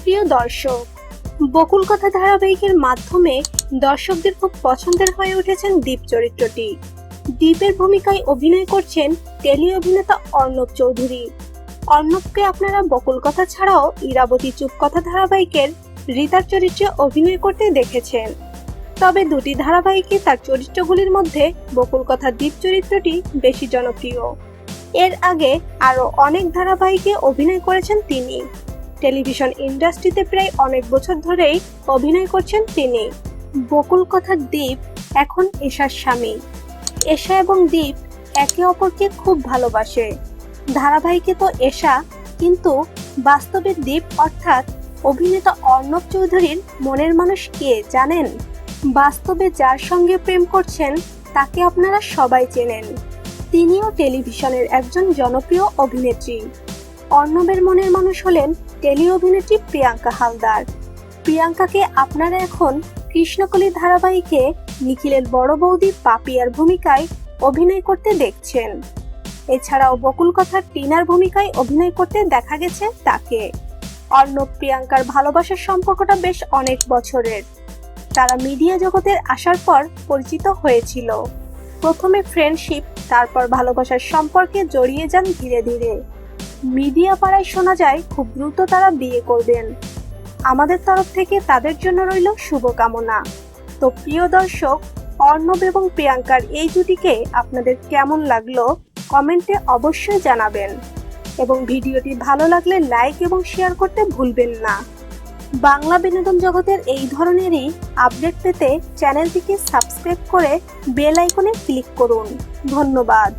প্রিয় দর্শক, বকুল কথা ধারাবাহিকের মাধ্যমে দর্শকদের খুব পছন্দের হয়ে উঠেছেন দীপ চরিত্রটি। দীপের ভূমিকায় অভিনয় করছেন টেলি অভিনেতা অর্ণব চৌধুরী। অর্ণবকে আপনারা বকুল কথা ছাড়াও ইরাবতী চুপ কথা ধারাবাহিকের রীতার চরিত্রে অভিনয় করতে দেখেছেন। তবে দুটি ধারাবাহিকে তার চরিত্রগুলির মধ্যে বকুল কথা দ্বীপ চরিত্রটি বেশি জনপ্রিয়। এর আগে আরও অনেক ধারাবাহিকে অভিনয় করেছেন তিনি। টেলিভিশন ইন্ডাস্ট্রিতে প্রায় অনেক বছর ধরেই অভিনয় করছেন তিনি। বকুল কথার দ্বীপ এখন এশার স্বামী। এশা এবং দ্বীপ একে অপরকে খুব ভালোবাসে। ধারাবাহিকে তো এশা, কিন্তু বাস্তবে দ্বীপ অর্থাৎ অভিনেতা অর্ণব চৌধুরীর মনের মানুষ কে জানেন? বাস্তবে যার সঙ্গে প্রেম করছেন তাকে আপনারা সবাই চেনেন। তিনিও টেলিভিশনের একজন জনপ্রিয় অভিনেত্রী। অর্ণবের মনের মানুষ হলেন টেলি অভিনেত্রী প্রিয়াঙ্কা হালদার। প্রিয়াঙ্কাকে আপনারা এখন কৃষ্ণকলি ধারাবাহিকে নিখিলের বড় বৌদি পাপিয়ার ভূমিকায় অভিনয় করতে দেখছেন। এছাড়াও বকুল কথার টিনার ভূমিকায় অভিনয় করতে দেখা গেছে তাকে। অর্ণব প্রিয়াঙ্কার ভালোবাসার সম্পর্কটা বেশ অনেক বছরের। তারা মিডিয়া জগতের আসার পর পরিচিত হয়েছিল। প্রথমে ফ্রেন্ডশিপ তারপর ভালোবাসার সম্পর্কে জড়িয়ে যান ধীরে ধীরে। মিডিয়া পাড়ায় শোনা যায়, খুব দ্রুত তারা বিয়ে করবেন। আমাদের তরফ থেকে তাদের জন্য রইল শুভকামনা। তো প্রিয় দর্শক, অর্ণব এবং প্রিয়াঙ্কার এই জুটিকে আপনাদের কেমন লাগল কমেন্টে অবশ্যই জানাবেন। এবং ভিডিওটি ভালো লাগলে লাইক এবং শেয়ার করতে ভুলবেন না। বাংলা বিনোদন জগতের এই ধরনেরই আপডেট পেতে চ্যানেলটিকে সাবস্ক্রাইব করে বেল আইকনে ক্লিক করুন। ধন্যবাদ।